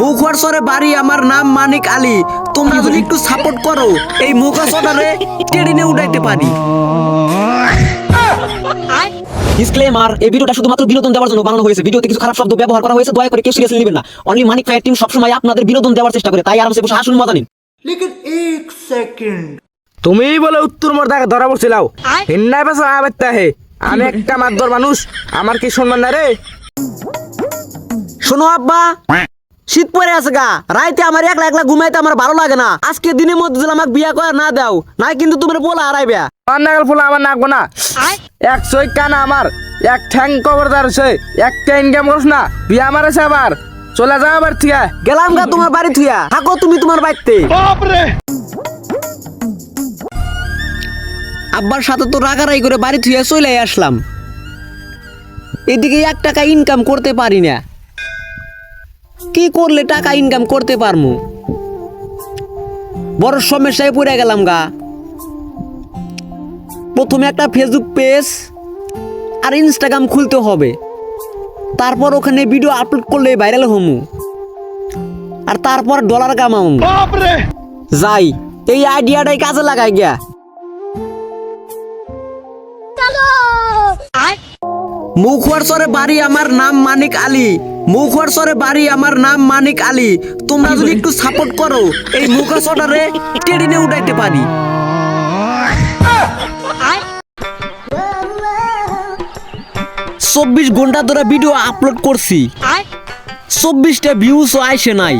মুখরসরে বাড়ি আমার নাম মানিক আলী। তোমরা যদি একটু সাপোর্ট করো এই মুখরসরে টেনে উঠাইতে পারি। ডিসক্লেমার এই ভিডিওটা শুধুমাত্র বিনোদন দেওয়ার জন্য বানানো হয়েছে। ভিডিওতে কিছু খারাপ শব্দ ব্যবহার করা হয়েছে দয়া করে কেউ সিরিয়াসলি নেবেন না। অনলি মানিক ফায়ার টিম সবসময় আপনাদের বিনোদন দেওয়ার চেষ্টা করে তাই আরামসে বসে আসুন মজা নিন। লেকিন এক সেকেন্ড তুমি বলে উত্তর মোর্দাকে ধরা পড়ছিলাও। হিন্নায় পাশে আবাত্তা হে। আমি একটা মাদ্দর মানুষ আমার কি সম্মান না রে? শোনো আব্বা শীত পরে আছে গা। রাইতে আমার একলা একলা ঘুমাইতে আমার ভালো লাগে না। আজকে দিনের মধ্যে যদি আমাকে বিয়া করে না দাও নাই কিন্তু তোমার বলা হারাইবে। আমার নাগাল ফুলা আমার নাকবো না এক সই কানা আমার এক ঠ্যাং কবরদার সে একটা ইনকাম করছ না বিয়া মারেছে আবার। চলে যাও আবার আছে গেলাম গা তোমার বাড়ি থুয়া। থাকো তুমি তোমার বাড়িতে। আব্বার সাথে তো রাগারাই করে বাড়ি থুয়া চলে আসলাম। এদিকে এক টাকা ইনকাম করতে পারি না। কি করলে টাকা ইনকাম করতে পারমু? বড় সমস্যায় পড়ে গেলাম গা। প্রথমে একটা ফেসবুক পেজ আর ইনস্টাগ্রাম খুলতে হবে। তারপর ওখানে ভিডিও আপলোড করলে ভাইরাল হমু। আর তারপর ডলার কামাও যাই এই আইডিয়াটাই কাজে লাগাই গিয়া। মুখওয়ারসরে বাড়ি আমার নাম মানিক আলী। মুখওয়ারসরে বাড়ি, আমার নাম মানিক আলী। তোমরা যদি একটু সাপোর্ট করো, এই মুখওয়ারসরে টেডিনে উঠাইতে পারি। চব্বিশ ঘণ্টা ধরে ভিডিও আপলোড করছি। চব্বিশটা ভিউসও আইসে নাই।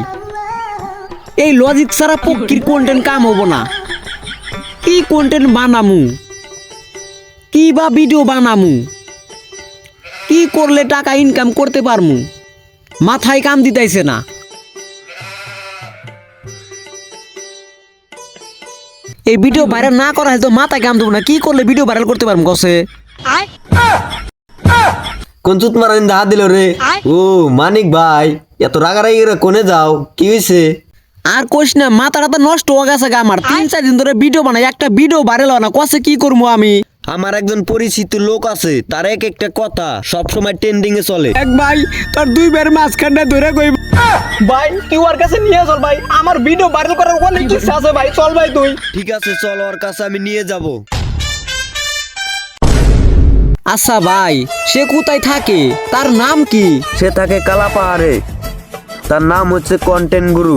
এই লজিক ছাড়া পক্ষীর কন্টেন্ট কাম হব না। কি কন্টেন্ট বানামু? কি বা ভিডিও বানামু? কি করলে টাকা ইনকাম করতে পারমু? মাথায় কাম দিতাইছে না। এই ভিডিও ভাইরাল না করা হয়তো মাথায় কাম দেবো না। কি করলে ভিডিও ভাইরাল করতে পারব কসে কোন চুত মারান হাত দিল রে? ও মানিক ভাই এত রাগারাগি করে কোনে যাও? কি হয়েছে আর কোশ না মাথাটা তো নষ্ট হয়ে গেছে গা আমার। তিন চার দিন ধরে ভিডিও বানাই একটা ভিডিও ভাইরাল হয় না। কসে কি করব আমি? আমার একজন পরিচিত লোক আছে তার এক একটা কথা সব সময় ট্রেন্ডিং এ চলে। এক ভাই তোর দুই বের মাঝখানটা ধরে কই? ভাই তুই ওর কাছে নিয়ে চল ভাই। আমার ভিডিও ভাইরাল করার অনেক ইচ্ছা আছে ভাই চল ভাই তুই। ঠিক আছে চল ওর কাছে আমি নিয়ে যাব। আচ্ছা ভাই সে কোথায় থাকে? তার নাম কি? সে থাকে কালা পাহাড়ে তার নাম হচ্ছে কন্টেন্ট গুরু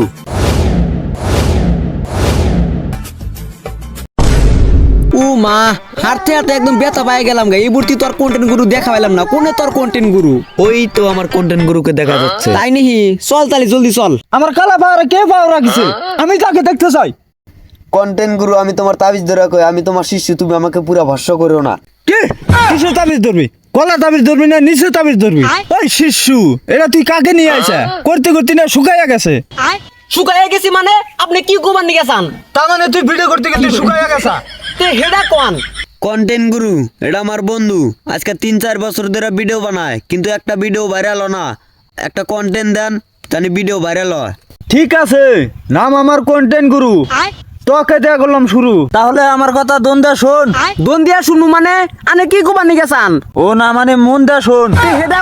মা হাঁটতে হাঁটতে একদম ব্যথা পাই গেলাম গা। এই বুড়তি তোর কন্টেন্ট গুরু দেখা পাইলাম না। কোনে তোর কন্টেন্ট গুরু ওই তো আমার কন্টেন্ট গুরুকে দেখা যাচ্ছে। তাই নিহি চল তালি জলদি চল। আমার কালা পাহাড়ে কে পাও রাখিছে? আমি তাকে দেখতে চাই। কন্টেন্ট গুরু আমি তোমার তাবিজ ধরে কই আমি তোমার শিষ্য তুমি আমাকে পুরা ভস্য করো না। কে? কিসের তাবিজ ধরবি? কলা তাবিজ ধরবি না নিচে তাবিজ ধরবি? ওই শিশু এটা তুই কাকে নিয়ে আইছা? করতে করতে না শুকাইয়া গেছে। শুকাইয়া গেছি মানে? আপনি কি কুমান নিয়ে গেছান তার মানে তুই ভিডিও করতে করতে শুকাইয়া গেছা? তে হেডা কোয়ান? কন্টেন্ট গুরু এটা আমার বন্ধু। আজকে তিন চার বছর ধরে ভিডিও বানায় কিন্তু একটা ভিডিও ভাইরাল হয় না। একটা কন্টেন্ট দেন জানি ভিডিও ভাইরাল হয়। ঠিক আছে নাম আমার কন্টেন্ট গুরু। তোকে দেয়া করলাম শুরু। তাহলে আমার কথা দন্দা শোন। দন দিয়া শুনু মানে? আনে কি নিয়ে গেছান? ও না মানে মন দা শোন হেডা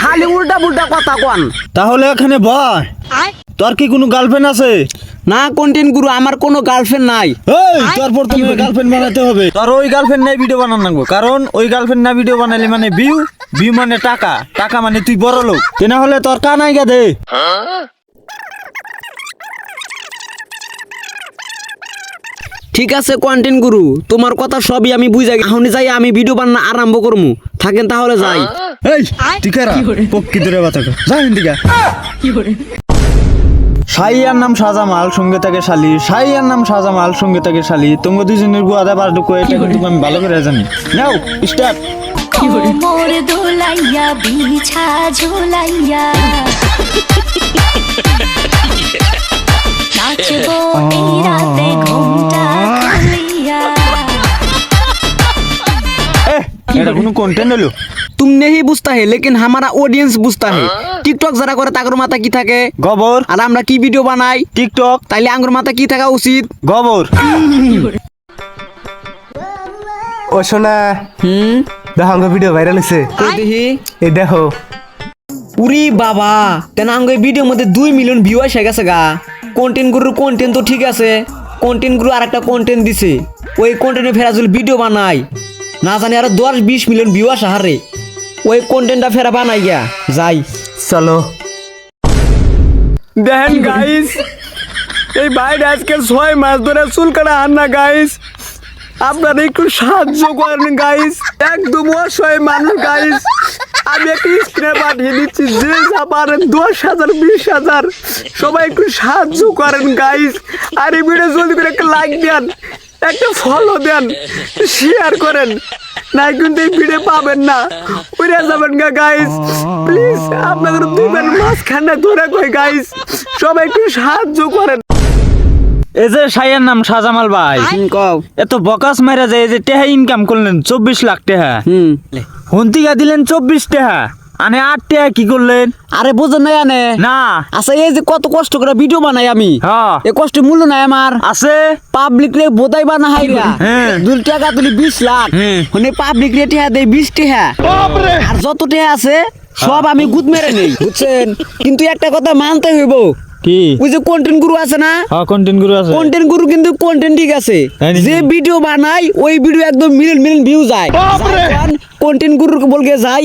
খালি উল্টা পুল্টা কথা কোয়ান। তাহলে এখানে বয়। তোর কি কোনো গার্লফ্রেন্ড আছে? না কন্টেন্ট গুরু আমার কোনো গার্লফ্রেন্ড নাই। এই তারপর তুমি গার্লফ্রেন্ড বানাতে হবে। তোর ওই গার্লফ্রেন্ড নাই ভিডিও বানান লাগবো কারণ ওই গার্লফ্রেন্ড না ভিডিও বানালে মানে ভিউ ভিউ মানে টাকা। টাকা মানে তুই বড় লোক। তে না হলে তোর কানাই গা দে। ঠিক আছে কন্টেন্ট গুরু তোমার কথা সবই আমি বুঝাই এখন যাই আমি ভিডিও বান্না আরম্ভ করমু। থাকেন তাহলে যাই। এই টিকারা পক্ষি ধরে বাতা যা হিন্দিকা সাইয়ার নাম সাজামাল সঙ্গে থাকে শালি। সাইয়ার নাম সাজামাল সঙ্গে থাকে শালি। তোমরা দুজনের গুয়াদা দেবার ঢুকো এটা কিন্তু আমি ভালো করে জানি। নাও স্টার্ট মোর দোলাইয়া বিছা ঝোলাইয়া। নাচবো এই রাতে ঘুমটা কন্টেন্ট বুঝতা হে লেকিন অডিয়েন্স বুঝতা হে। টিকটক যারা করে তাগর মাথা কি থাকে? গবর। আর আমরা কি ভিডিও বানাই? টিকটক তাইলে আঙ্গুর মাথা কি থাকা উচিত? গবর। ও সোনা হুম? দেখো ভিডিও ভাইরাল হয়েছে দেখি? এই দেখো। উরি বাবা তেন আমার ভিডিওর মধ্যে দুই মিলিয়ন ভিউ এসে গেছে গা? কন্টেন্ট গুরুর কন্টেন্ট তো ঠিক আছে। কন্টেন্ট গুরু আর একটা কন্টেন্ট দিছে। ওই কন্টেন্টে ফেরাজুল ভিডিও বানায়। না জানি আরও দশ বিশ মিলিয়ন ভিউ আসা হারে। ওই কন্টেন্টটা ফেরা বানাই গিয়া যাই। চলো। দেখেন গাইস এই বাইরে আজকে ছয় মাস ধরে চুল কাটা হান না গাইস আপনারা একটু সাহায্য করেন গাইস একদম অসহায় মানুষ গাইস আমি একটু স্ক্রিনে পাঠিয়ে দিচ্ছি যে যা পারেন দশ হাজার বিশ হাজার। সবাই একটু সাহায্য করেন গাইস আর এই ভিডিও জলদি করে একটা লাইক দেন। একটা ফলো দেন শেয়ার করেন। নাই কিন্তু এই ভিডিও পাবেন না। উড়ে যাবেন গা গাইস প্লিজ আপনাদের দুইবার মাঝখানে ধরে কই গাইস সবাই একটু সাহায্য করেন। এই যে সাইয়ের নাম সাজামাল ভাই। এত বকাস মারা যায় এই যে টেহা ইনকাম করলেন চব্বিশ লাখ টেহা। হুম। হন্তিকা দিলেন চব্বিশ টেহা। আনে আট কি করলেন? আরে বোঝেন নাই আনে। না। আচ্ছা এই যে কত কষ্ট করে ভিডিও বানাই আমি। হ্যাঁ। এ কষ্ট মূল্য নাই আমার। আছে? পাবলিক রে বোধাই বানা হাই রা হ্যাঁ। দুই টাকা তুলি বিশ লাখ। হ্যাঁ। মানে পাবলিক রে টিহা দেয় বিশ টিহা। আর যত টিহা আছে সব আমি গুদ মেরে নেই। বুঝছেন? কিন্তু একটা কথা মানতে হইব। কি? ওই যে কন্টেন্ট গুরু আছে না? হ্যাঁ কন্টেন্ট গুরু আছে। কন্টেন্ট গুরু কিন্তু কন্টেন্ট ঠিক আছে। যে ভিডিও বানাই ওই ভিডিও একদম মিলিয়ন মিলিয়ন ভিউ যায়। কন্টেন্ট গুরু বলকে যাই।